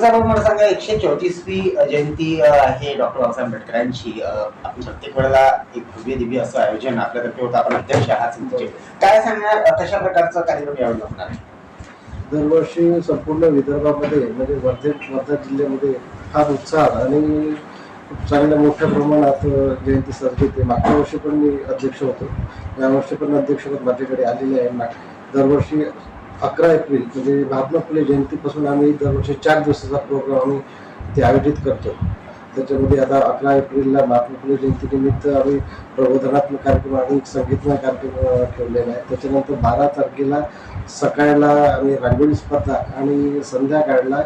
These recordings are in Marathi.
साहेब मला सांगा एकशे चौतीसवी जयंती आहे डॉक्टर बाबासाहेब आंबेडकरांची आपण प्रत्येक वेळेला एक भव्य दिव्य असं आयोजन आपल्यातर्फे होतं. आपण अध्यक्ष आहात काय सांगणार कशा प्रकारचा कार्यक्रम यावेळी होणार? दरवर्षी संपूर्ण विदर्भामध्ये म्हणजे वर्धे वर्धा जिल्ह्यामध्ये फार उत्साह आणि खूप चांगल्या मोठ्या प्रमाणात जयंती साजरी होते. मागच्या वर्षी पण मी अध्यक्ष होतो. यावर्षी पण अध्यक्षपद माझ्याकडे आलेले आहे. दरवर्षी अकरा एप्रिल म्हणजे महात्मा फुले जयंतीपासून आम्ही दरवर्षी चार दिवसाचा प्रोग्राम आम्ही ते आयोजित करतो. त्याच्यामध्ये आता अकरा एप्रिलला महात्मा फुले जयंतीनिमित्त आम्ही प्रबोधनात्मक कार्यक्रम आणि एक संगीतमय कार्यक्रम ठेवलेला आहे. त्याच्यानंतर बारा तारखेला सकाळला आम्ही रांगोळी स्पर्धा आणि संध्याकाळला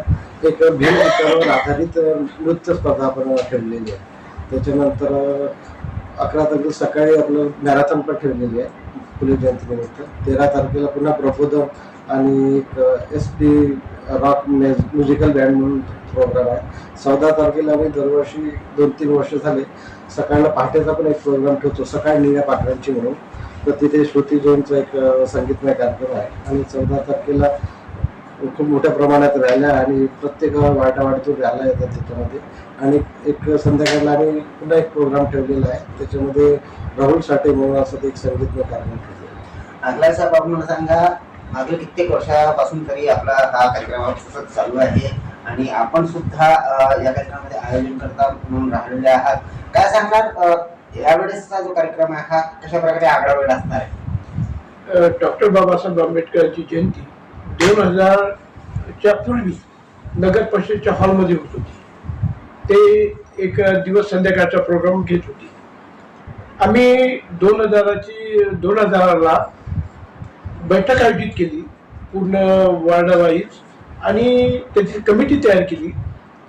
एक भीम विचारावर आधारित नृत्य स्पर्धा आपण ठेवलेली आहे. त्याच्यानंतर अकरा तारखेला सकाळी आपलं मॅरेथॉन पण ठेवलेली आहे. फुले जयंतीनिमित्त तेरा तारखेला पुन्हा प्रबोधन आणि एक S P rock musical band म्हणून प्रोग्राम आहे. चौदा तारखेला आम्ही दरवर्षी दोन तीन वर्ष झाले. सकाळला पहाटेचा पण एक प्रोग्राम ठेवतो सकाळ निळ्या पाखरांची म्हणून. तर तिथे श्रुती जोनचा एक संगीतमय कार्यक्रम आहे. आणि चौदा तारखेला खूप मोठ्या प्रमाणात रॅल्या आणि प्रत्येक वाटावाटीतून रॅल्या येतात त्याच्यामध्ये. आणि एक संध्याकाळला आम्ही पुन्हा एक प्रोग्राम ठेवलेला आहे. त्याच्यामध्ये राहुल साठे म्हणून असं एक संगीतमय कार्यक्रम ठेवलेला आहे. नागलाय साहेब आपण मला सांगा मागील कित्येक वर्षापासून तरी आपला हा कार्यक्रम सतत चालू आहे आणि आपण सुद्धा या कार्यक्रमामध्ये आयोजन करता म्हणून राहिलेले आहात. काय सांगणार यावेळेसचा जो कार्यक्रम आहे हा कशा प्रकारे आगळा वेळ असणार आहे? डॉक्टर बाबासाहेब आंबेडकरांची जयंती दोन हजारच्या पूर्वी नगर परिषदेच्या हॉलमध्ये होत होती. ते एक दिवस संध्याकाळचा प्रोग्राम घेत होती. आम्ही दोन हजाराची दोन हजाराला बैठक आयोजित केली पूर्ण वार्डावाईज आणि त्याची कमिटी तयार केली.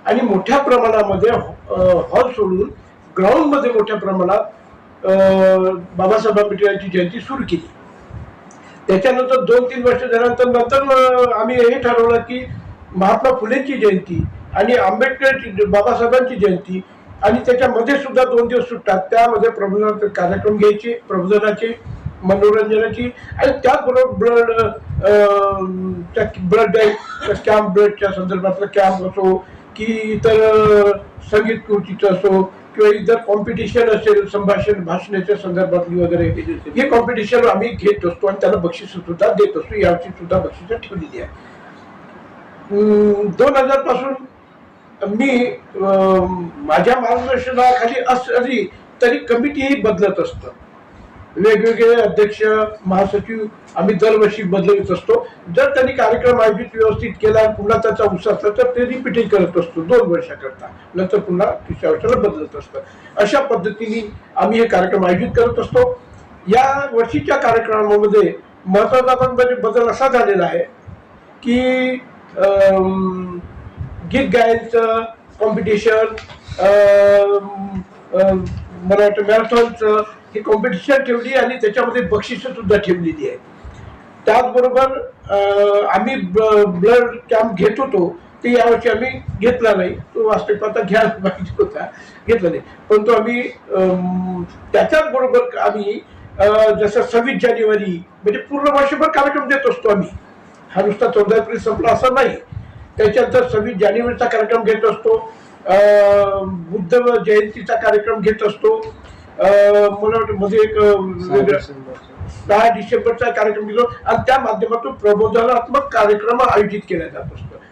आणि मोठ्या प्रमाणामध्ये हॉल सोडून ग्राउंडमध्ये मोठ्या प्रमाणात बाबासाहेब आंबेडकरांची जयंती सुरू केली. त्याच्यानंतर दोन तीन वर्ष झाल्यानंतर नंतर आम्ही हे ठरवलं की महात्मा फुलेंची जयंती आणि आंबेडकर बाबासाहेबांची जयंती आणि त्याच्यामध्ये सुद्धा दोन दिवस सुटतात. त्यामध्ये प्रबोधन कार्यक्रम घ्यायचे प्रबोधनाचे मनोरंजनाची आणि त्याचबरोबर ब्लड ब्लड कॅम्प ब्लडच्या संदर्भातलं कॅम्प असो की इतर संगीत कृतीचं असो किंवा इतर कॉम्पिटिशन असेल संभाषण भाषणाच्या संदर्भातली वगैरे हे कॉम्पिटिशन आम्ही घेत असतो आणि त्याला बक्षीस सुद्धा देत असतो. यावर्षी सुद्धा बक्षिसं ठेवलेली आहे दोन हजारपासून मी अं, माझ्या मार्गदर्शनाखाली असली तरी कमिटीही बदलत असतं. वेगवेगळे अध्यक्ष महासचिव आम्ही दरवर्षी बदलत असतो. जर त्यांनी कार्यक्रम आयोजित व्यवस्थित केला पुन्हा त्याचा उत्साह असला तर ते रिपीटिंग करत असतो दोन वर्षाकरता. नंतर पुन्हा तिसऱ्या वर्षाला बदलत असतं. अशा पद्धतीने आम्ही हे कार्यक्रम आयोजित करत असतो. या वर्षीच्या कार्यक्रमामध्ये महत्त्वाचा पण म्हणजे बदल असा झालेला आहे की गीत गायनचं कॉम्पिटिशन मला वाटतं मॅरेथॉनचं ही कॉम्पिटिशन ठेवली आणि त्याच्यामध्ये बक्षिसं सुद्धा ठेवलेली आहे त्याचबरोबर आम्ही ब्लड कॅम्प घेत होतो. ते यावर्षी आम्ही घेतला नाही. तो वास्तविक आता घ्यायला पाहिजे होता. घेतला नाही. परंतु आम्ही त्याच्याच बरोबर आम्ही जसं सव्वीस जानेवारी म्हणजे पूर्ण वर्षभर कार्यक्रम देत असतो आम्ही. हा नुसता चौदा एप्रिल संपला असं नाही. त्याच्यानंतर सव्वीस जानेवारीचा कार्यक्रम घेत असतो. बुद्ध जयंतीचा कार्यक्रम घेत असतो. मला वाटतं मध्ये एक म्हणजे दहा डिसेंबरचा कार्यक्रम दिलो आणि त्या माध्यमातून प्रबोधनात्मक कार्यक्रम आयोजित केला जात असतो